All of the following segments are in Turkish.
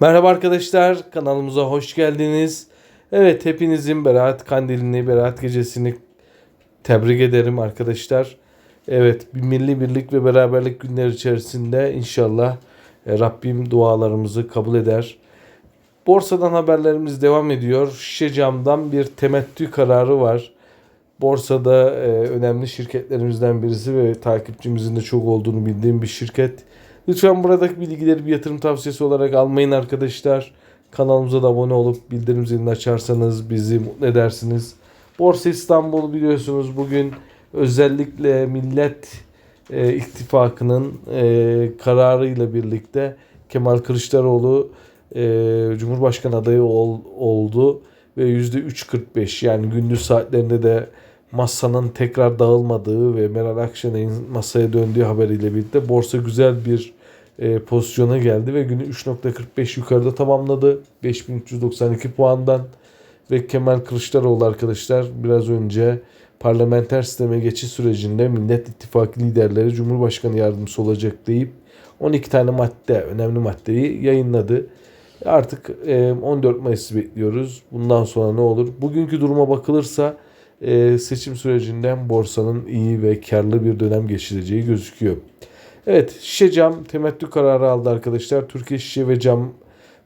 Merhaba arkadaşlar, kanalımıza hoş geldiniz. Evet, hepinizin Berat Kandilini, Berat Gecesini tebrik ederim arkadaşlar. Evet, bir milli birlik ve beraberlik günleri içerisinde inşallah e, Rabbim dualarımızı kabul eder. Borsadan haberlerimiz devam ediyor. Şişe camdan bir temettü kararı var. Borsada e, önemli şirketlerimizden birisi ve takipçimizin de çok olduğunu bildiğim bir şirket. Lütfen buradaki bilgileri bir yatırım tavsiyesi olarak almayın arkadaşlar. Kanalımıza da abone olup bildirim zilini açarsanız bizi mutlu edersiniz. Borsa İstanbul biliyorsunuz bugün özellikle Millet e, İttifakı'nın e, kararıyla birlikte Kemal Kılıçdaroğlu e, Cumhurbaşkanı adayı ol- oldu ve %3.45 yani gündüz saatlerinde de masanın tekrar dağılmadığı ve Meral Akşener'in masaya döndüğü haberiyle birlikte borsa güzel bir e, pozisyona geldi ve günü 3.45 yukarıda tamamladı. 5392 puandan ve Kemal Kılıçdaroğlu arkadaşlar biraz önce parlamenter sisteme geçiş sürecinde Millet İttifakı liderleri Cumhurbaşkanı yardımcısı olacak deyip 12 tane madde, önemli maddeyi yayınladı. Artık e, 14 Mayıs'ı bekliyoruz. Bundan sonra ne olur? Bugünkü duruma bakılırsa e, seçim sürecinden borsanın iyi ve karlı bir dönem geçireceği gözüküyor. Evet, şişe cam temettü kararı aldı arkadaşlar. Türkiye Şişe ve Cam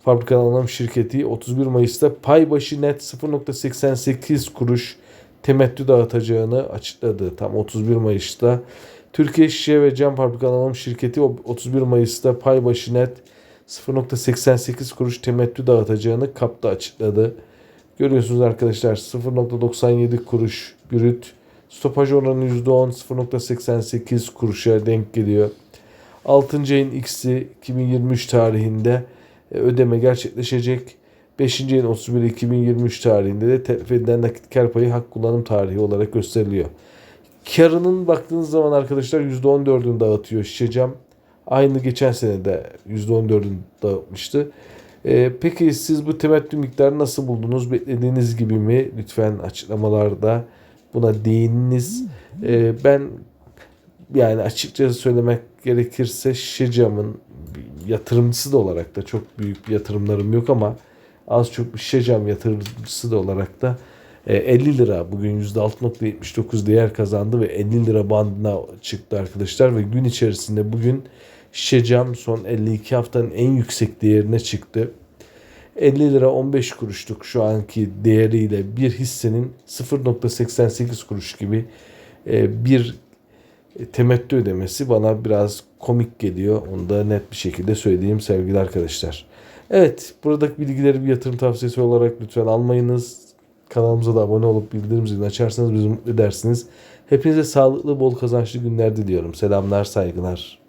Fabrikaları Anonim Şirketi 31 Mayıs'ta pay başı net 0.88 kuruş temettü dağıtacağını açıkladı. Tam 31 Mayıs'ta. Türkiye Şişe ve Cam Fabrikaları Anonim Şirketi 31 Mayıs'ta pay başı net 0.88 kuruş temettü dağıtacağını kapta açıkladı. Görüyorsunuz arkadaşlar 0.97 kuruş brüt. Stopaj oranı %10 0.88 kuruşa denk geliyor. 6. ayın X'i 2023 tarihinde e, ödeme gerçekleşecek. 5. ayın 31 2023 tarihinde de telef edilen nakit kar payı hak kullanım tarihi olarak gösteriliyor. Karının baktığınız zaman arkadaşlar %14'ünü dağıtıyor şişecam. Aynı geçen sene de %14'ünü dağıtmıştı. Ee, peki siz bu temettü miktarını nasıl buldunuz? Beklediğiniz gibi mi? Lütfen açıklamalarda buna değininiz. Ee, ben yani açıkça söylemek gerekirse Şişecam'ın yatırımcısı da olarak da çok büyük bir yatırımlarım yok ama az çok bir Şişecam yatırımcısı da olarak da e, 50 lira bugün %6.79 değer kazandı ve 50 lira bandına çıktı arkadaşlar ve gün içerisinde bugün Şişecam son 52 haftanın en yüksek değerine çıktı. 50 lira 15 kuruşluk şu anki değeriyle bir hissenin 0.88 kuruş gibi e, bir temettü ödemesi bana biraz komik geliyor. Onu da net bir şekilde söyleyeyim sevgili arkadaşlar. Evet buradaki bilgileri bir yatırım tavsiyesi olarak lütfen almayınız. Kanalımıza da abone olup bildirim zilini açarsanız bizi mutlu edersiniz. Hepinize sağlıklı bol kazançlı günler diliyorum. Selamlar saygılar.